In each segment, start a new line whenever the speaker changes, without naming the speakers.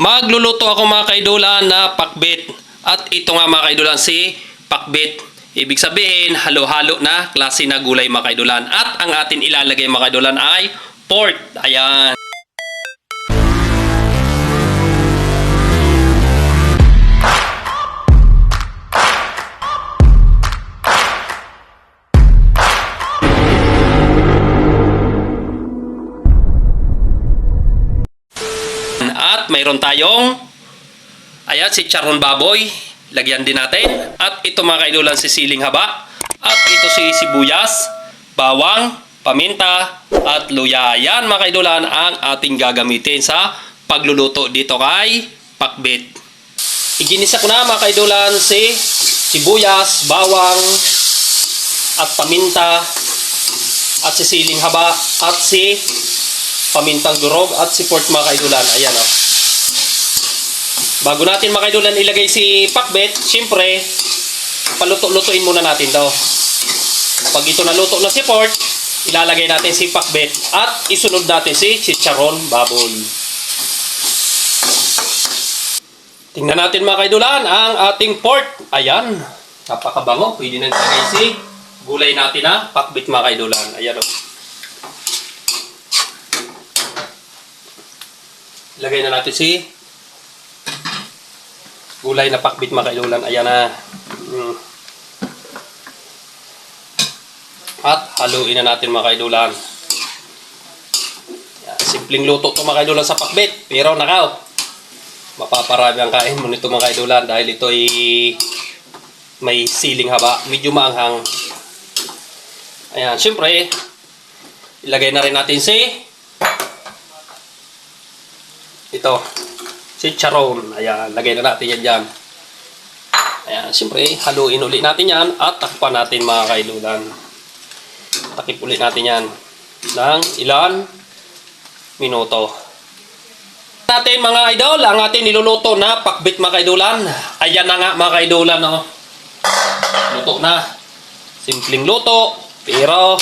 Magluluto ako mga kaidulan na pakbit. At ito nga mga kaidulan si pakbit. Ibig sabihin, halo-halo na klase na gulay mga kaidulan. At ang atin ilalagay mga kaidulan ay pork. Ayan. Mayroon tayong ayan si charon baboy. Lagyan din natin. At ito mga kaidulan si siling haba. At ito si sibuyas, bawang, paminta, at luya. Yan mga kaidulan ang ating gagamitin sa pagluluto dito kay pakbit. Iginisa ko na mga kaidulan si sibuyas, bawang, at paminta, at si siling haba, at si pamintang durog at si pork mga kaidulan. Ayan o. Bago natin mga ilagay si pakbet, syempre, paluto-lutuin muna natin to. Pag ito naluto na si pork, ilalagay natin si pakbet at isunod natin si chicharon baboy. Tingnan natin mga kaidulan ang ating pork. Ayan. Napakabango. Pwede na ilagay si gulay natin na pakbit mga kaidulan. Ayan o. Lagay na natin si gulay na pakbit mga kailulan. Ayan na. Mm. At haluin na natin mga kailulan. Simpleng luto to mga kailulan sa pakbit. Pero nakaw, mapaparami ang kain mo nito mga kailulan dahil ito ay may siling haba. Medyo maanghang. Ayan, syempre, ilagay na rin natin si ito, si charon. Ayan, lagay na natin yan dyan. Ayan, siyempre, haluin ulit natin yan at takpan natin mga kailulan. Takip ulit natin yan ng ilan minuto. Natin mga idol, ang ating niluluto na pakbit mga kaidulan. Ayan na nga mga kaidulan, oh. Luto na. Simpleng luto, pero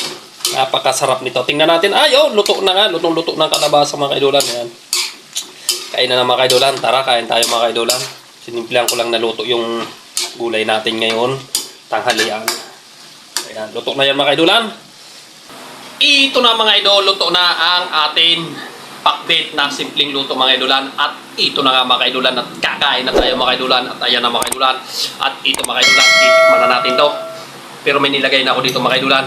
napakasarap nito. Tingnan natin. Ay, oh, luto na nga. Lutong-luto ng kalabasa mga kaidulan. Ayan. Kain na ng mga kaidolan. Tara, kain tayo mga kaidolan. Sinimplihan ko lang naluto yung gulay natin ngayon. Tanghalian. Ayan, luto na yan mga kaidolan. Ito na mga idol, luto na ang atin pakbet na simpleng luto mga kaidolan. At ito na nga mga kaidolan at kakain na tayo mga kaidolan. At ayan na mga kaidolan. At ito mga kaidolan, titikman na natin to. Pero may nilagay na ako dito mga kaidolan.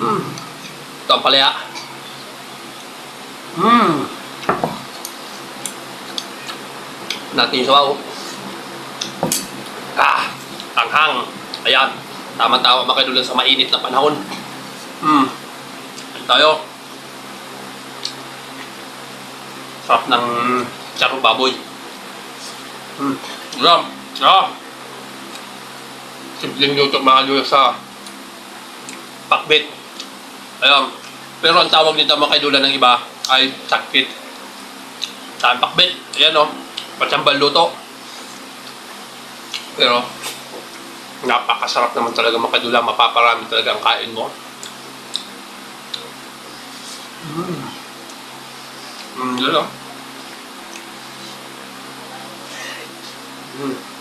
Hmm. Ito ang palaya. Hmm. Natin sa wow. Ah, anghang. Ayan, tama-tama makadulan sa mainit na panahon. Hmm. Ano tayo? Sarap ng charo baboy. Hmm. Ayan. Ah. Simpleng luto mga kadulan sa pakbit. Ayan. Pero ang tawag nito mga kaidulan ng iba ay sakit. Saan pakbit? Ayan o. Oh patsambal luto. Pero, napakasarap naman talaga makadula. Mapaparami talaga ang kain mo. Mm. Mm, yun lang. Mm.